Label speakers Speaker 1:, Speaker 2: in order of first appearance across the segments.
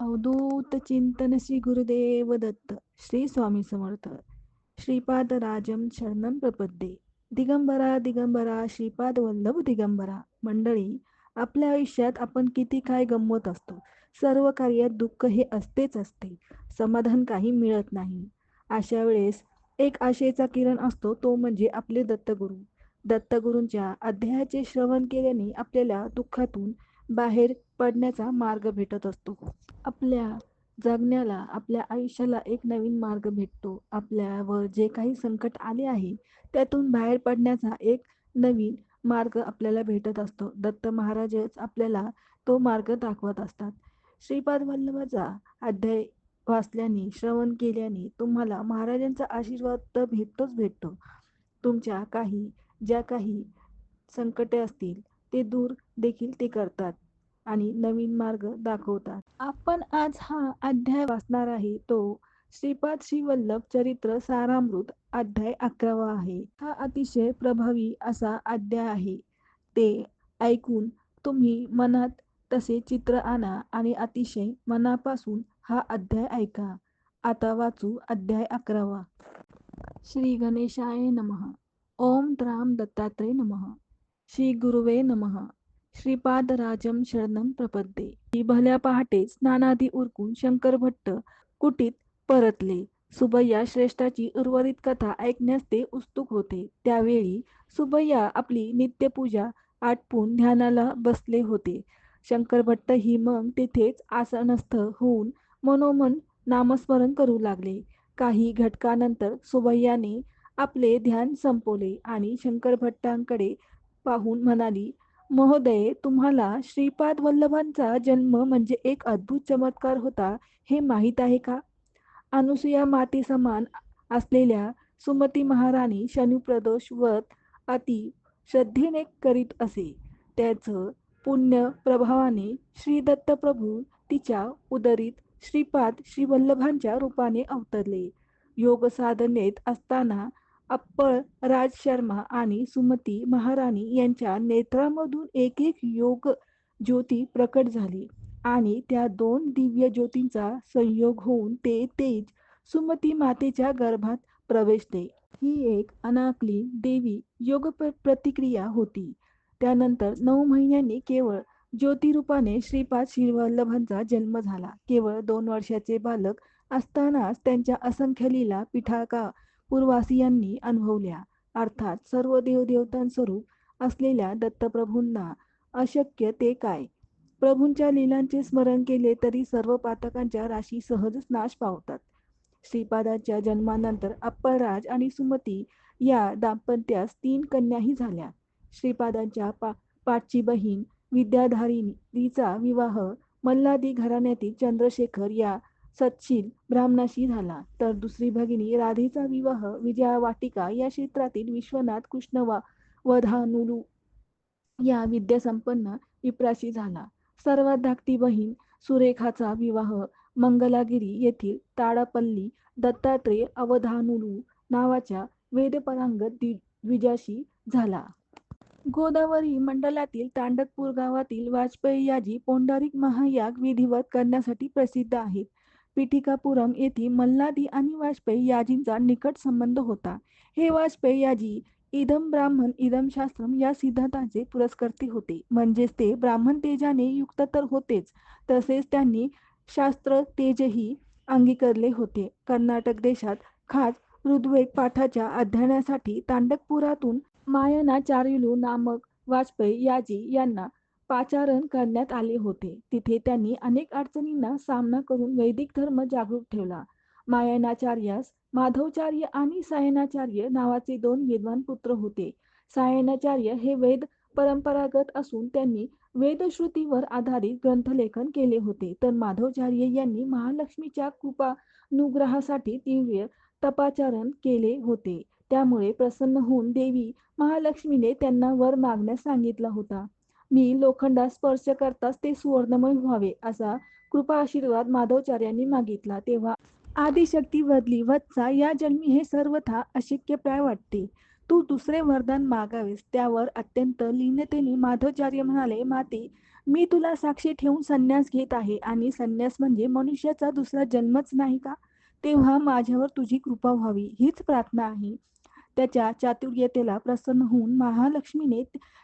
Speaker 1: अवधूत चिंतन श्री गुरुदेव दत्त श्री स्वामी समर्थ श्रीपाद राजम शरणम प्रपद्ये। दिगंबरा दिगंबरा श्रीपाद वल्लभ दिगंबरा। मंडळी आपल्या आयुष्यात आपण किती काय गमवत असतो? सर्व कार्यात दुःख हे असतेच असते. समाधान काही मिळत नाही. अशा वेळेस एक आशेचा किरण असतो तो म्हणजे आपले दत्तगुरू. दत्तगुरूंच्या अध्यायाचे श्रवण केल्याने आपल्याला दुःखातून बाहेर पडण्याचा मार्ग भेटत असतो. आपल्या जगण्याला आपल्या आयुष्याला एक नवीन मार्ग भेटतो. आपल्यावर जे काही संकट आले आहे त्यातून बाहेर पडण्याचा एक नवीन मार्ग आपल्याला भेटत असतो. दत्त महाराजच आपल्याला तो मार्ग दाखवत असतात. श्रीपाद वल्लभाचा अध्याय वाचल्याने श्रवण केल्याने तुम्हाला महाराजांचा आशीर्वाद तर भेटतोच भेटतो. तुमच्या काही ज्या काही संकटे असतील ते दूर देखील ते करतात. आणि नवीन मार्ग दाखवतात. आपण आज हा अध्याय वाचणार आहे. तो श्रीपाद श्री वल्लभ चरित्र सारामृत अध्याय अकरावा आहे. हा अतिशय प्रभावी असा अध्याय आहे. ते ऐकून तुम्ही मनात तसे चित्र आणा आणि अतिशय मनापासून हा अध्याय ऐका. आता वाचू अध्याय अकरावा. श्री गणेशाय नमः. ओम राम दत्तात्रय नमः. श्री गुरुवे नमः. श्रीपादराजम शरणम प्रपद्ये. ही भल्या पहाटे स्नानादी उरकून शंकर भट्ट कुटीत परतले. सुबय्या श्रेष्ठाची उर्वरित कथा ऐकण्यास ते उत्सुक होते. त्यावेळी सुबय्या आपली नित्यपूजा आटपून ध्यानाला बसले होते. शंकर भट्ट ही मग तेथेच आसनस्थ होऊन मनोमन नामस्मरण करू लागले. काही घटकानंतर सुबय्याने आपले ध्यान संपवले आणि शंकर भट्टांकडे पाहून म्हणाली महोदय तुम्हाला श्रीपाद वल्लभांचा जन्म म्हणजे एक अद्भुत चमत्कार होता हे माहीत आहे का? अनुसुया माते समान असलेल्या सुमती महाराणी शनिप्रदोष व्रत अति श्रद्धेने करीत असे. त्याचं पुण्य प्रभावाने श्री दत्तप्रभू तिच्या उदरीत श्रीपाद श्रीवल्लभांच्या रूपाने अवतरले. योग साधनेत असताना अप्पळ राज शर्मा आणि सुमती महाराणी यांच्या नेत्रामधून एक एक योग ज्योती प्रकट झाली आणि त्या दोन दिव्य ज्योतींचा संयोग होऊन ते तेज सुमती मातेच्या गर्भात प्रवेशते ही एक अनाकली देवी योग प्रतिक्रिया होती. त्यानंतर नऊ महिन्यांनी केवळ ज्योतिरूपाने श्रीपाद श्रीवल्लभांचा जन्म झाला. केवळ दोन वर्षाचे बालक असतानाच त्यांच्या असंख्य लीला पिठाका पूर्वासियांनी अनुभवल्या. अर्थात सर्व देवदेवतांस्वरूप असलेल्या दत्तप्रभूंना अशक्य ते काय? प्रभूंच्या लीलांचे स्मरण केले तरी सर्व पातकांच्या राशी सहजच नाश पावतात. श्रीपादाच्या जन्मानंतर अप्पराज आणि सुमती या दाम्पत्यास तीन कन्याही झाल्या. श्रीपादांच्या पा पाठची बहीण विद्याधारिणीचा विवाह मल्हादी घराण्यातील चंद्रशेखर या सत्शील ब्राह्मणाशी झाला. तर दुसरी भगिनी राधेचा विवाह विजया वाटिका या क्षेत्रातील विश्वनाथ कृष्णवा वधानुलू या विद्यासंपन्न विप्राशी झाला. सर्वात धाकटी बहीण सुरेखाचा विवाह मंगलागिरी येथील ताडापल्ली दत्तात्रेय अवधानुलू नावाच्या वेदपरांगत द्विजाशी झाला. गोदावरी मंडलातील तांडकपूर गावातील वाजपेयी याजी पोंडारिक महायाग विधिवत करण्यासाठी प्रसिद्ध आहेत. पिठिकापुरम येथे मल्हादी आणि वाजपेयी याजींचा निकट संबंध होता. हे वाजपेयी याजी इदम ब्राह्मण इदम शास्त्रम या सिद्धांताचे पुरस्कर्ते होते. म्हणजेच ते ब्राह्मण तेजाने युक्त तर होतेच. तसेच त्यांनी शास्त्र तेजही अंगीकारले होते. कर्नाटक देशात खास ऋग्वेद पाठाच्या अध्ययनासाठी तांडकपुरातून मायनाचार्युलू नामक वाजपेयी याजी यांना पाचारण करण्यात आले होते. तिथे त्यांनी अनेक अडचणींना सामना करून वैदिक धर्म जागरूक ठेवला. मायनाचार्यास माधवचार्य आणि सायनाचार्य नावाचे दोन विद्वान पुत्र होते. सायनाचार्य हे वेद परंपरागत असून त्यांनी वेदश्रुतीवर आधारित ग्रंथलेखन केले होते. तर माधवचार्य यांनी महालक्ष्मीच्या कृपानुग्रहासाठी तीव्र तपाचारण केले होते. त्यामुळे प्रसन्न होऊन देवी महालक्ष्मीने त्यांना वर मागण्यास सांगितला होता. मी लोखंडास स्पर्श करताच ते सुवर्णमय व्हावे असा कृपा आशीर्वाद माधवचार्यांनी मागितला. तेव्हा आदिशक्ती बदली वत्सा या जन्मी हे सर्वथा अशक्यप्राय वाटते. तू दुसरे वरदान मागावेस त्यावर अत्यंत लीनतेने माधवचार्य म्हणाले माते मी तुला साक्षी ठेवून संन्यास घेत आहे आणि संन्यास म्हणजे मनुष्याचा दुसरा जन्मच नाही का? तेव्हा माझ्यावर तुझी कृपा व्हावी. हीच प्रार्थना आहे. त्याच्या चातुर्यतेला प्रसन्न होऊन महालक्ष्मीने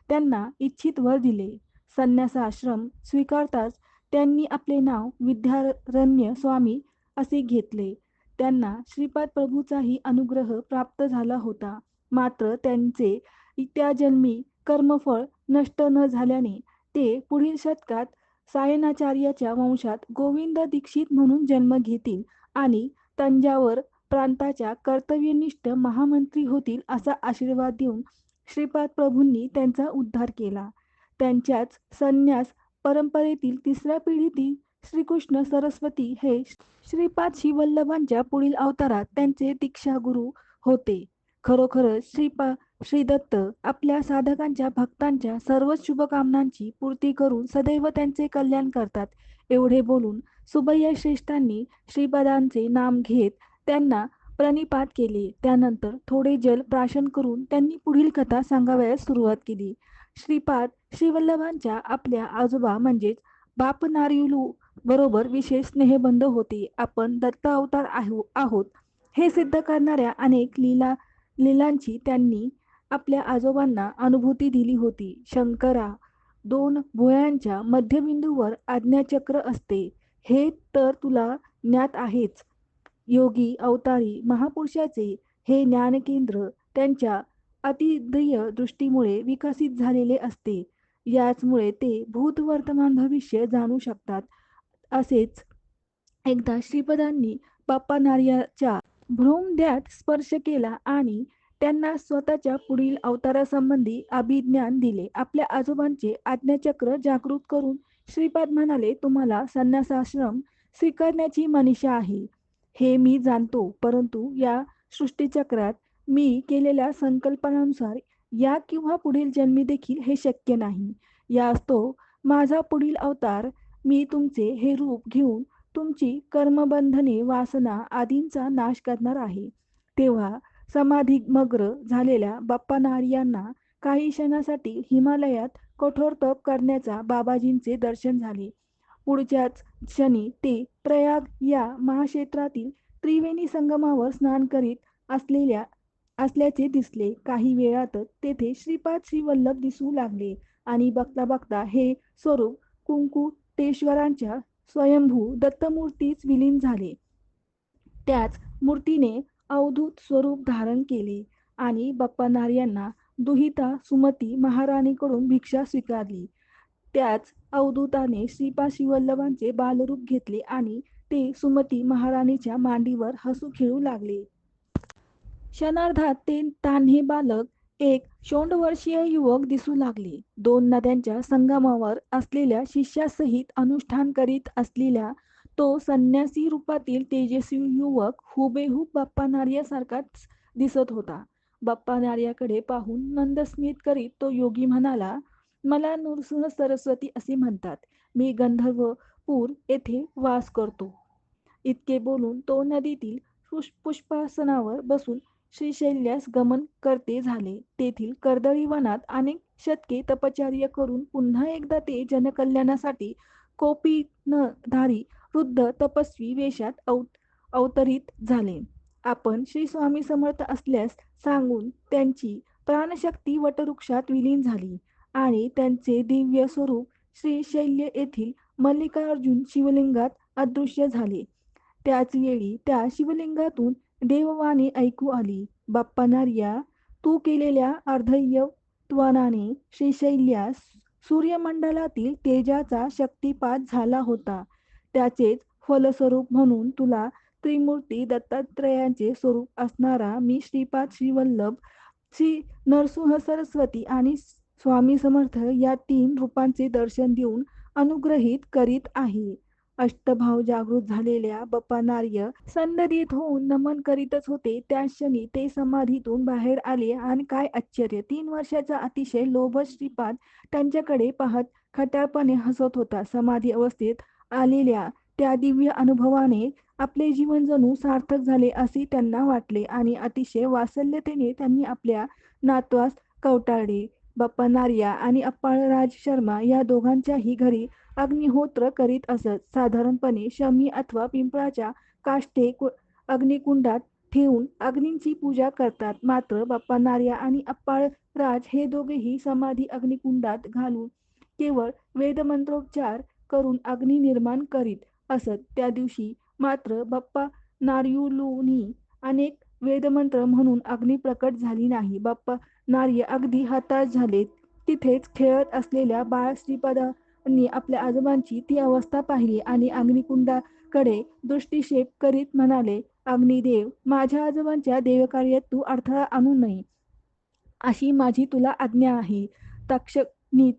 Speaker 1: त्यांना इच्छित वर दिले. संन्यासाश्रम स्वीकारताच त्यांनी आपले नाव विद्यारण्य स्वामी असे घेतले. त्यांना श्रीपाद प्रभूचाही अनुग्रह प्राप्त झाला होता. मात्र त्यांचे त्या जन्मी कर्मफळ नष्ट न झाल्याने ते पुढील शतकात सायनाचार्याच्या वंशात गोविंद दीक्षित म्हणून जन्म घेतील आणि तंजावर प्रांताच्या कर्तव्यनिष्ठ महामंत्री होतील असा आशीर्वाद देऊन श्रीपाद प्रभूंनी त्यांचा उद्धार केला. त्यांच्याच संन्यास परंपरेतील तिसऱ्या पिढीतील श्रीकृष्ण सरस्वती हे श्रीपाद शिवल्लभांच्या पुढील अवतारात त्यांचे दीक्षा गुरु होते. खरोखरच श्रीपा श्रीदत्त आपल्या साधकांच्या भक्तांच्या सर्व शुभकामनांची पूर्ती करून सदैव त्यांचे कल्याण करतात. एवढे बोलून सुबय्या श्रेष्ठांनी श्रीपादांचे नाम घेत त्यांना प्रणिपात केले. त्यानंतर थोडे जल प्राशन करून त्यांनी पुढील कथा सांगावयास सुरुवात केली. श्रीपाद श्रीवल्लभांच्या आपल्या आजोबा म्हणजेच बाप नारियुलू बरोबर विशेष स्नेहबंध होते. आपण दत्त अवतार आहोत. हे सिद्ध करणाऱ्या अनेक लीला लीलांची त्यांनी आपल्या आजोबांना अनुभूती दिली होती. शंकरा दोन भुयांच्या मध्यबिंदूवर आज्ञाचक्र असते. हे तर तुला ज्ञात आहेच. योगी अवतारी महापुरुषाचे हे ज्ञानकेंद्र त्यांच्या अतिद्रिय दृष्टीमुळे विकसित झालेले असते. याचमुळे ते भूत वर्तमान भविष्य जाणू शकतात. असेच एकदा श्रीपदांनी बाप्पा नार्याच्या भ्रोमद्यात स्पर्श केला आणि त्यांना स्वतःच्या पुढील अवतारासंबंधी अभिज्ञान दिले. आपल्या आजोबांचे आज्ञाचक्र जागृत करून श्रीपाद म्हणाले तुम्हाला संन्यासाश्रम स्वीकारण्याची मनीषा आहे. हे मी जाणतो परंतु या सृष्टीचक्रात मी केलेल्या संकल्पनानुसार या किंवा पुढील जन्मी देखील हे शक्य नाही. यास्तो माझा पुढील अवतार मी तुमचे हे रूप घेऊन तुमची कर्मबंधने वासना आदींचा नाश करणार आहे. तेव्हा समाधीमग्र झालेल्या बाप्पा यांना काही क्षणासाठी हिमालयात कठोर तप करण्याचा बाबाजींचे दर्शन झाले. पुढच्याच क्षणी ते प्रयाग या महाक्षेत्रातील त्रिवेणी संगमावर स्नान करीत असलेल्या असल्याचे दिसले. काही वेळातच तेथे श्रीपाद श्रीवल्लभ दिसू लागले आणि बघता बघता हे स्वरूप कुंकुटेश्वरांच्या स्वयंभू दत्तमूर्तीच विलीन झाले. त्याच मूर्तीने अवधूत स्वरूप धारण केले आणि बाप्पा यांना दुहिता सुमती महाराणीकडून भिक्षा स्वीकारली. त्याच अवधूताने श्रीपाशी वल्लभांचे बालरूप घेतले आणि ते सुमती महाराणीच्या मांडीवर हसू खेळू लागले. क्षणार्धात ते तान्हे बालक एक शोंडवर्षीय युवक दिसू लागले. दोन नद्यांच्या संगमावर असलेल्या शिष्यासहित अनुष्ठान करीत असलेल्या तो संन्यासी रूपातील तेजस्वी युवक हुबेहूब बाप्पा नार्यासारखाच दिसत होता. बाप्पा नार्याकडे पाहून नंदस्मित करीत तो योगी म्हणाला मला नृसिंह सरस्वती असे म्हणतात. मी गंधर्वपूर येथे वास करतो. इतके बोलून तो नदीतील पुष्पासनावर बसून श्रीशैल्यास गमन करते झाले. तेथील कर्दळी वनात अनेक शतके तपचार्य करून पुन्हा एकदा ते जनकल्याणासाठी कोपीनधारी वृद्ध तपस्वी वेशात अव अवतरित झाले. आपण श्री स्वामी समर्थ असल्यास सांगून त्यांची प्राणशक्ती वटवृक्षात विलीन झाली. आणि त्यांचे दिव्य स्वरूप श्री शैल्य येथील मल्लिकार्जुन शिवलिंगात अदृश्य झाले. त्याच वेळी त्या शिवलिंगातून देववाणी ऐकू आली. बाप्पा नार्या तू केलेल्या अर्धयत्वानाने श्रीशैल्यास सूर्यमंडलातील तेजाचा शक्तिपात झाला होता. त्याचेच फलस्वरूप म्हणून तुला त्रिमूर्ती दत्तात्रयांचे स्वरूप असणारा मी श्रीपाद श्रीवल्लभ श्री नरसिंह सरस्वती आणि स्वामी समर्थ या तीन रूपांचे दर्शन देऊन अनुग्रहित करीत आहे. अष्टभाव जागृत झालेल्या बप्पानार्य संदरीत होऊन नमन करीतच होते. त्या क्षणी ते समाधीतून बाहेर आले आणि काय आश्चर्य तीन वर्षाचा अतिशय लोभ श्रीपाद त्यांच्याकडे पाहत खट्याळपणे हसत होता. समाधी अवस्थेत आलेल्या त्या दिव्य अनुभवाने आपले जीवन जणू सार्थक झाले असे त्यांना वाटले आणि अतिशय वात्सल्यतेने त्यांनी आपल्या नातवास कवटाळले. बाप्पा नारिया आणि अप्पाळराज शर्मा या दोघांच्याही घरी अग्निहोत्र करीत असत. साधारणपणे शमी अथवा पिंपळाच्या काष्टे अग्निकुंडात ठेवून अग्नींची पूजा करतात. मात्र बाप्पा नारिया आणि अप्पाळराज हे दोघेही समाधी अग्निकुंडात घालून केवळ वेदमंत्रोच्चार करून अग्नी निर्माण करीत असत. त्या दिवशी मात्र बाप्पा नारयुलूनी अनेक वेदमंत्र म्हणून अग्नी प्रकट झाली नाही. बाप्पा नार्य अगदी हताश झाले. तिथेच खेळत असलेल्या बाळ श्रीपादांनी आपल्या आजोबांची ती अवस्था पाहिली आणि अग्निकुंडाकडे दृष्टिक्षेप करीत म्हणाले अग्निदेव माझ्या आजोबांच्या देवकार्यात तू अडथळा आणू नये. अशी माझी तुला आज्ञा आहे. तक्षणीच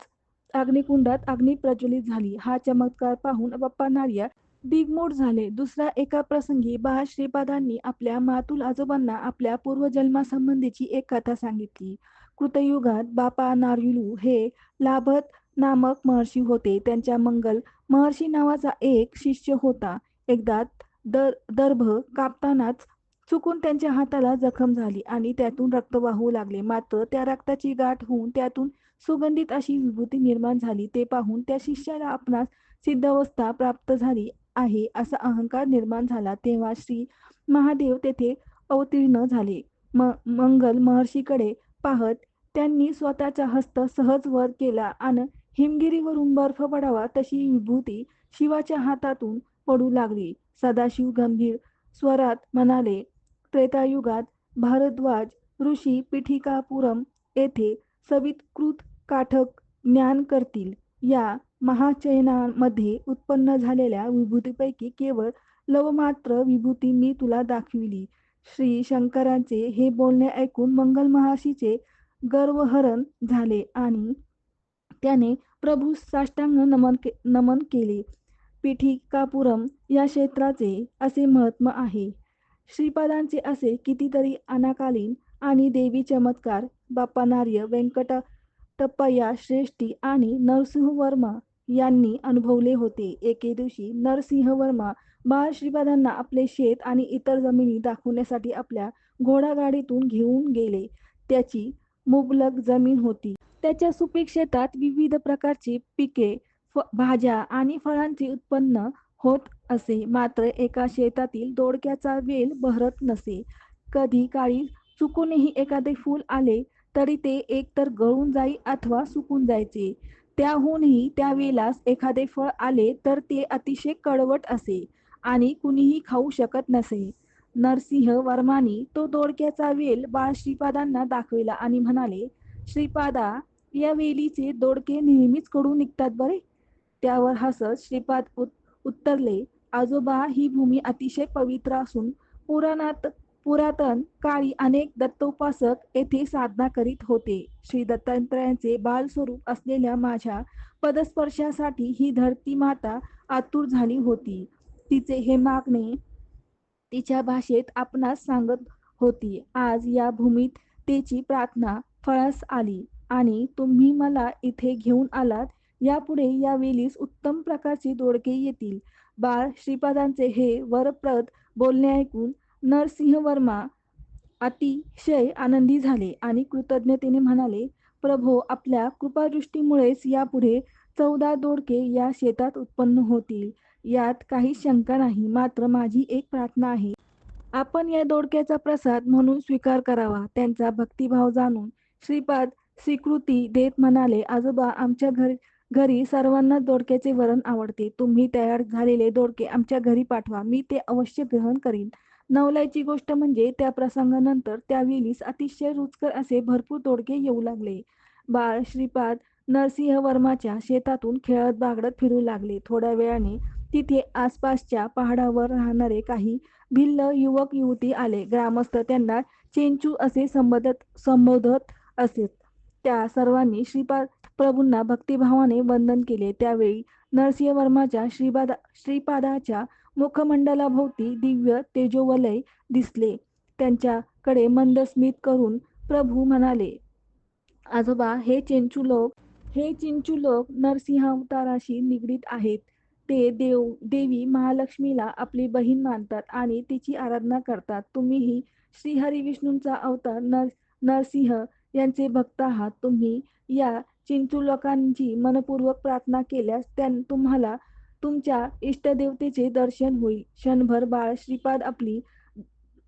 Speaker 1: अग्निकुंडात अग्नी प्रज्वलित झाली. हा चमत्कार पाहून बाप्पा नार्या दिगमूढ झाले. दुसऱ्या एका प्रसंगी बाळ श्रीपादांनी आपल्या मातुल आजोबांना आपल्या पूर्वजन्मासंबंधीची एक कथा सांगितली. कृतयुगात बापा नार्युलू हे लाभत नामक महर्षी होते. त्यांच्या मंगल महर्षी नावाचा एक शिष्य होता. एकदा दर दर्भ कापतानाच चुकून त्यांच्या हाताला जखम झाली आणि त्यातून रक्त वाहू लागले. मात्र त्या रक्ताची गाठ होऊन त्यातून सुगंधित अशी विभूती निर्माण झाली. ते पाहून त्या शिष्याला आपणास सिद्धावस्था प्राप्त झाली. आहे असा अहंकार निर्माण झाला तेव्हा श्री महादेव तेथे अवतीर्ण झाले. म मंगल महर्षीकडे पाहत त्यांनी स्वतःचा हस्त सहज वर केला आणि हिमगिरीवरून बर्फ पडावा तशी विभूती शिवाच्या हातातून पडू लागली. सदाशिव गंभीर स्वरात म्हणाले त्रेतायुगात भारद्वाज ऋषी पिठिकापुरम येथे सवितकृत काठक ज्ञान करतील. या महाचयनामध्ये उत्पन्न झालेल्या विभूतीपैकी केवळ लवमात्र विभूती मी तुला दाखविली. श्री शंकरांचे हे बोलणे ऐकून मंगल महर्षीचे गर्वहरण झाले आणि त्याने प्रभू साष्टांग नमन के नमन केले. पिठिकापुरम या क्षेत्राचे असे महत्त्व आहे. श्रीपादांचे असे कितीतरी अनाकालीन आणि देवी चमत्कार बाप्पा नार्य व्यंकट टप्पय्या श्रेष्ठी आणि नरसिंहवर्मा यांनी अनुभवले होते. एके दिवशी नरसिंह वर्मा बाळ श्रीपादांना आपले शेत आणि इतर जमिनी दाखवण्यासाठी आपल्या घोडागाडीतून घेऊन गेले. त्याची मुबलक जमीन होती. त्याच्या सुपीक शेतात विविध प्रकारची पिके फ भाज्या आणि फळांचे उत्पन्न होत असे. मात्र एका शेतातील दोडक्याचा वेल बहरत नसे. कधी काळी चुकूनही एखादे फूल आले तरी ते एकतर गळून जाई अथवा सुकून जायचे. त्याहूनही त्या वेलास एखादे फळ आले तर ते अतिशय कडवट असे आणि कुणीही खाऊ शकत नसे. नरसिंह वर्मानी तो दोडक्याचा वेल बाळ श्रीपादांना दाखविला आणि म्हणाले श्रीपादा या वेलीचे दोडके नेहमीच कडू निघतात बरे त्यावर हसत श्रीपाद उत उत्तरले आजोबा ही भूमी अतिशय पवित्र असून पुराणात पुरातन काळी अनेक दत्तोपासक येथे साधना करीत होते. श्री दत्तात्रयांचे बालस्वरूप असलेल्या माझ्या पदस्पर्शासाठी ही धरती माता आतुर झाली होती. तिचे हे मागणे तिच्या भाषेत आपणास सांगत होती. आज या भूमीत तिची प्रार्थना फळास आली आणि तुम्ही मला इथे घेऊन आलात. यापुढे या वेलीस उत्तम प्रकारचे दोडके येतील. बाळ श्रीपादांचे हे वरप्रद बोलणे ऐकून नरसिंहवर्मा अतिशय आनंदी झाले आणि कृतज्ञतेने म्हणाले प्रभो आपल्या कृपादृष्टीमुळेच यापुढे चौदा दोडके या शेतात उत्पन्न होतील. यात काही शंका नाही मात्र माझी एक प्रार्थना आहे. आपण या दोडक्याचा प्रसाद म्हणून स्वीकार करावा. त्यांचा भक्तिभाव जाणून श्रीपाद स्वीकृती देत म्हणाले आजोबा आमच्या घरी घरी सर्वांना दोडक्याचे वरण आवडते. तुम्ही तयार झालेले दोडके आमच्या घरी पाठवा. मी ते अवश्य ग्रहण करीन. नवलाची गोष्ट म्हणजे त्या प्रसंगानंतर त्या वेलीस अतिशय रुचकर असे भरपूर तोडगे येऊ लागले. बाळ श्रीपाद नरसिंह वर्माच्या शेतातून खेळत बागडत फिरू लागले. थोड्या वेळाने तिथे आसपासच्या पहाडावर राहणारे काही भिल्ल युवक युवती आले. ग्रामस्थ त्यांना चेंचू असे संबोधत संबोधत असत त्या सर्वांनी श्रीपाद प्रभूंना भक्तिभावाने वंदन केले. त्यावेळी नरसिंह वर्माच्या श्रीपादा श्रीपादाच्या मुखमंडलाभोवती दिव्य तेजोवलय दिसले. त्यांच्याकडे मंदस्मित करून प्रभू म्हणाले आजोबा हे चेंचू लोक हे चिंचू लोक नरसिंहावताराशी निगडीत आहेत. ते देव देवी महालक्ष्मीला आपली बहीण मानतात आणि तिची आराधना करतात. तुम्हीही श्रीहरी विष्णूंचा अवतार नर नरसिंह यांचे भक्त आहात. तुम्ही या चिंचू लोकांची मनपूर्वक प्रार्थना केल्यास त्यां तुम्हाला तुमच्या इष्टदेवतेचे दर्शन होईल क्षणभर बाळ श्रीपाद आपली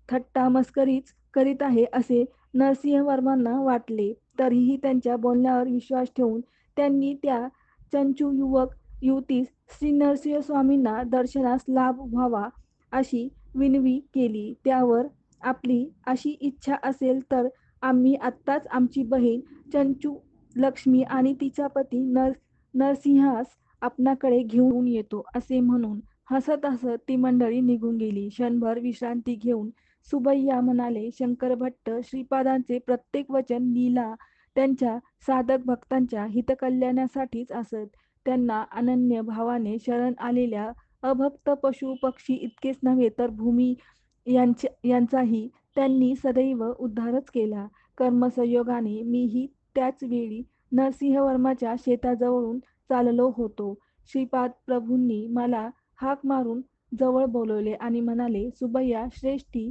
Speaker 1: थट्टा मस्करीच करीत आहे असे नरसिंहवर्मांना वाटले. तरीही त्यांच्या बोलण्यावर विश्वास ठेवून त्यांनी त्या चंचू युवक युवतीस श्री नरसिंह स्वामींना दर्शनास लाभ व्हावा अशी विनवी केली. त्यावर आपली अशी इच्छा असेल तर आम्ही आत्ताच आमची बहीण चंचू लक्ष्मी आणि तिचा पती नर नरसिंहास आपणाकडे घेऊन येतो असे म्हणून हसत हसत ती मंडळी निघून गेली. क्षणभर विश्रांती घेऊन सुबैया म्हणाले शंकर भट्ट श्रीपादांचे प्रत्येक वचन लीला त्यांच्या साधक भक्तांच्या हितकल्याणासाठीच असत. त्यांना अनन्य भावाने शरण आलेल्या अभक्त पशु पक्षी इतकेच नव्हे तर भूमी यांच्या यांचाही त्यांनी सदैव उद्धारच केला. कर्मसंयोगाने मीही त्याच वेळी नरसिंहवर्माच्या शेताजवळून चाललो होतो. श्रीपाद प्रभूंनी मला हाक मारून जवळ बोलवले आणि म्हणाले सुबैया श्रेष्ठी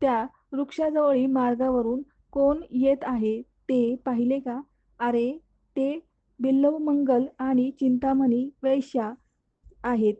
Speaker 1: त्या वृक्षाजवळी मार्गावरून कोण येत आहे ते पाहिले का? अरे ते बिल्लवमंगल आणि चिंतामणी वैश्या आहेत.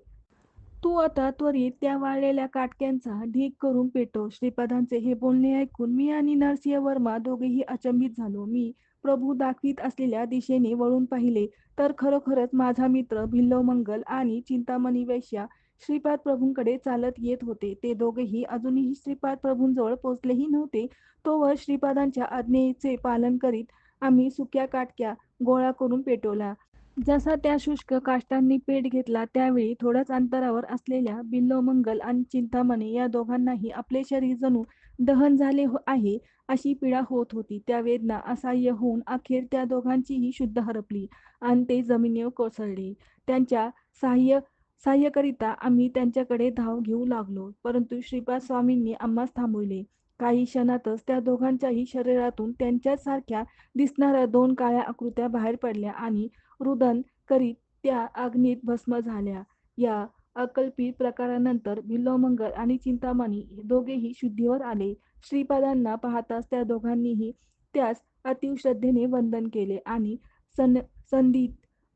Speaker 1: तू आता त्वरित त्या वाळलेल्या काटक्यांचा ढीग करून पेटव. श्रीपादांचे हे बोलणे ऐकून मी आणि नरसिंह वर्मा दोघेही अचंबित झालो. मी प्रभू दाखवीत असलेल्या दिशेने वळून पाहिले तर खरोखरच माझा मित्र भिल्लवमंगल आणि चिंतामणी वैश्या श्रीपाद प्रभूंकडे चालत येत होते. ते दोघेही अजूनही श्रीपाद प्रभूंजवळ पोचलेही नव्हते. तोवर श्रीपादांच्या आज्ञेचे पालन करीत आम्ही सुक्या काटक्या गोळा करून पेटवला. जसा त्या शुष्क काष्टांनी पेट घेतला त्यावेळी थोड्याच अंतरावर असलेल्या बिल्लोमंगल आणि चिंतामणी या दोघांनाही आपले शरीर जणू दहन झाले हो- आहे अशी पीडा होत होती. त्या वेदना असह्य होऊन अखेर त्या दोघांचीही शुद्ध हरपली आणि ते जमिनीवर कोसळले. त्यांच्या सहाय्य सहाय्यकरिता आम्ही त्यांच्याकडे धाव घेऊ लागलो परंतु श्रीपाद स्वामींनी आम्हास थांबविले. काही क्षणातच त्या दोघांच्याही शरीरातून त्यांच्यासारख्या दिसणाऱ्या दोन काळ्या आकृत्या बाहेर पडल्या आणि रुदन करीत त्या अग्नीत भस्म झाल्या. या अकल्पित प्रकारानंतर भिल्लोमंगल आणि चिंतामणी हे दोघेही शुद्धीवर आले. श्रीपादांना पाहताच त्या दोघांनीही त्यास अतिश्रद्धेने वंदन केले आणि सन संधीत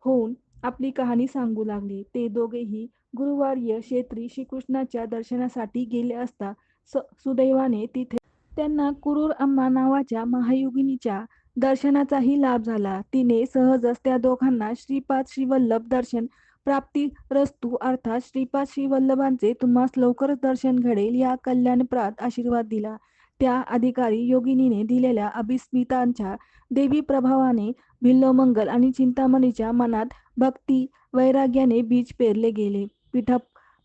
Speaker 1: होऊन आपली कहाणी सांगू लागली. ते दोघेही गुरुवार्य क्षेत्री श्रीकृष्णाच्या दर्शनासाठी गेले असता स सुदैवाने तिथे त्यांना कुरूर अम्मा नावाच्या महायोगिनीच्या दर्शनाचाही लाभ झाला. तिने सहजच त्या दोघांना श्रीपाद श्रीवल्लभ दर्शन प्राप्ती रस्तू अर्थात श्रीपाद श्रीवल्लभांचे तुम्हास लवकरच दर्शन घडेल या कल्याणप्रात आशीर्वाद दिला. त्या अधिकारी योगिनीने दिलेल्या अभिस्मितांच्या देवी प्रभावाने भिल्लोमंगल आणि चिंतामणीच्या मनात भक्ती वैराग्याने बीज पेरले गेले. पीठ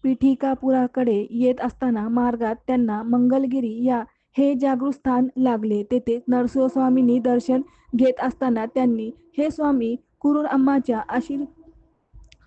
Speaker 1: पिठिकापुराकडे येत असताना मार्गात त्यांना मंगलगिरी या हे जागृत स्थान लागले. तेथे नरसिंहस्वामींनी दर्शन घेत असताना त्यांनी हे स्वामी कुरुर अम्माच्या आशीर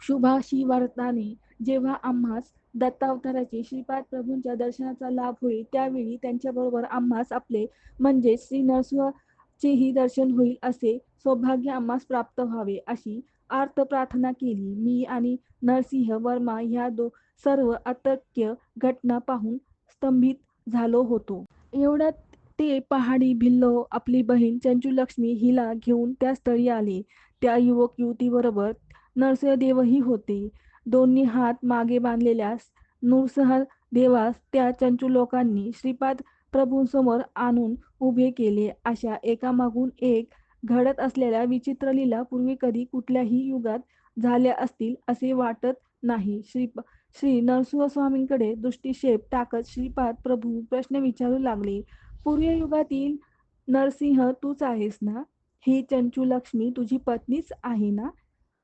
Speaker 1: शुभाशिवार्ताने जेव्हा आम्हास दत्तावताराची श्रीपाद प्रभूंच्या दर्शनाचा लाभ होईल त्यावेळी त्यांच्याबरोबर आम्हास आपले म्हणजे श्री नरसिंहचेही दर्शन होईल असे सौभाग्य आम्हास प्राप्त व्हावे अशी आर्त प्रार्थना केली. मी आणि नरसिंह वर्मा ह्या दो सर्व अतक्य घटना पाहून स्तंभित झालो होतो. एवढ्यात ते पहाडी भिल्ल आपली बहीण चंचुलक्ष्मी हिला घेऊन त्या स्थळी आले. त्या युवक युवतीबरोबर नरसिंहदेवही होते. दोन्ही हात मागे बांधलेल्यास नृसिंह देवास त्या चंचू लोकांनी श्रीपाद प्रभूंसमोर आणून उभे केले. अशा एकामागून एक घडत असलेल्या विचित्र लीला पूर्वी कधी कुठल्याही युगात झाल्या असतील असे वाटत नाही. श्री श्री नरसिंहस्वामींकडे दृष्टिक्षेप टाकत श्रीपाद प्रभू प्रश्न विचारू लागले. पूर्व युगातील नरसिंह तूच आहेस ना? ही चंचू लक्ष्मी तुझी पत्नीच आहे ना?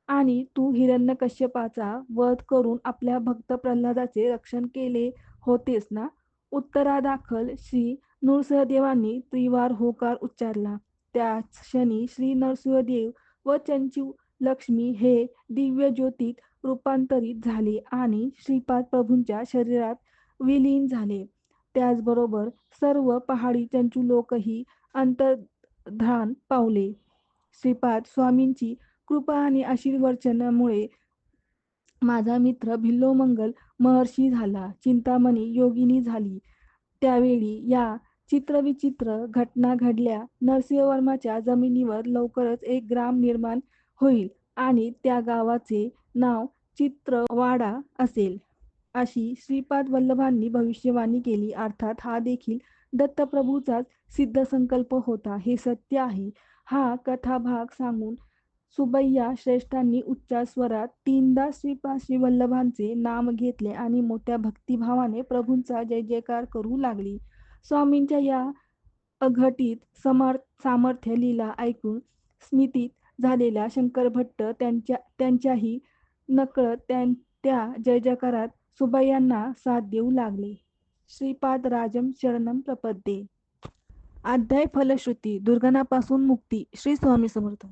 Speaker 1: आणि तू हिरण्यकश्यपाचा वध करून आपल्या भक्त प्रल्हादाचे रक्षण केले होतेस ना? उत्तरादाखल श्री नृसिंहदेवांनी त्रिवार होकार उच्चारला. त्याच क्षणी श्री नरसिंहदेव व चंचू लक्ष्मी हे दिव्य ज्योतीत रूपांतरित झाले आणि श्रीपाद प्रभूंच्या शरीरात विलीन झाले. त्याचबरोबर सर्व पहाडी चंचू लोकही अंतर्धान पावले. श्रीपाद स्वामींची कृपा आणि आशीर्वचनामुळे माझा मित्र भिल्लोमंगल महर्षी झाला. चिंतामणी योगिनी झाली. त्यावेळी या चित्रविचित्र घटना घडल्या. नरसिंहवर्माच्या जमिनीवर लवकरच एक ग्राम निर्माण होईल आणि त्या गावाचे नाव चित्रवाडा असेल. अशी श्रीपाद वल्लभांनी भविष्यवाणी केली. अर्थात हा देखील दत्तप्रभूचाच सिद्ध संकल्प होता. हे सत्य आहे. हा कथाभाग सांगून सुबैया श्रेष्ठांनी उच्च स्वरात तीनदा श्रीपाद श्री वल्लभांचे नाम घेतले आणि मोठ्या भक्तिभावाने प्रभूंचा जय जयकार करू लागली. स्वामींच्या या अघटित समर सामर्थ्य लीला ऐकून स्मितीत झालेल्या शंकर भट्ट त्यांच्या त्यांच्याही नकळत त्यां त्या जय जयकारात सुबैयांना साथ देऊ लागले. श्रीपाद राजम शरणम प्रपद्ये. अध्याय फलश्रुती दुर्गणापासून मुक्ती श्री स्वामी समर्थ.